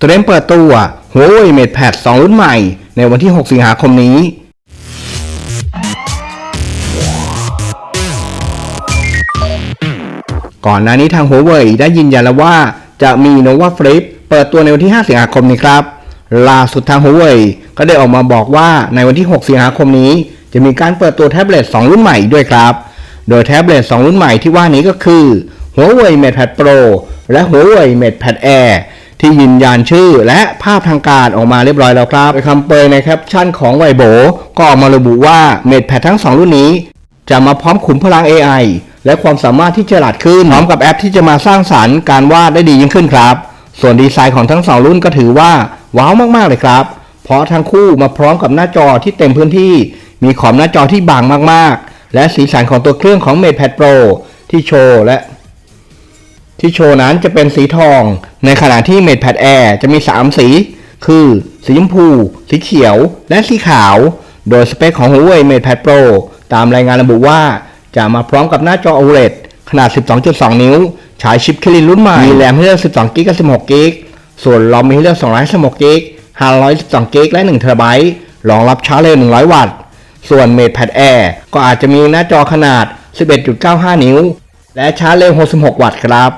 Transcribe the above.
เตรียมเปิดตัว Huawei MatePad 2 รุ่นใหม่ ในวันที่ 6 สิงหาคมนี้ ก่อนหน้านี้ทาง Huawei ได้ยืนยันแล้วว่า จะมี Nova Flip เปิดตัวในวันที่ 5 สิงหาคมนี้ครับ ล่าสุดทาง Huawei ก็ได้ออกมาบอกว่าในวันที่ 6 สิงหาคมนี้ จะมีการเปิดตัวแท็บเล็ต 2 รุ่นใหม่ด้วยครับ โดยแท็บเล็ต 2 รุ่นใหม่ที่ว่านี้ก็คือ Huawei MatePad Pro และ Huawei MatePad Air ที่ยืนยันชื่อและภาพทางการออกมาเรียบร้อยแล้วครับโดยคำเปยในแคปชั่นของไวโบก็ออกมาระบุว่า MatePad ทั้ง 2 รุ่นนี้ จะมาพร้อมขุมพลัง AI และความสามารถที่ฉลาดขึ้นพร้อมกับแอปที่จะมาสร้างสรรค์การวาดได้ดียิ่งขึ้นครับ ส่วนดีไซน์ของทั้งสองรุ่นก็ถือว่าว้าวมากๆเลยครับ เพราะทั้งคู่มาพร้อมกับหน้าจอที่เต็มพื้นที่ มีขอบหน้าจอที่บางมากๆ และสีสันของตัวเครื่องของ MatePad Pro ที่โชว์และ ที่โชว์นั้นจะเป็นสีทอง ในขณะที่ MatePad Air จะมี 3 สี คือ สีชมพู สีเขียว และสีขาว โดยสเปคของ Huawei MatePad Pro ตามรายงานระบุว่า จะมาพร้อมกับหน้าจอ OLED ขนาด 12.2 นิ้ว ฉายชิปคิรินรุ่นใหม่ มีแรมให้เลือก 12กิกกับ16กิกส่วนรอมมีให้เลือก216กิก512กิกและ1เทราไบต์รองรับชาร์จเร็ว100 วัตต์ ส่วน MatePad Air ก็อาจจะมีหน้าจอขนาด 11.95 นิ้ว และชาร์จเร็ว66 วัตต์ครับ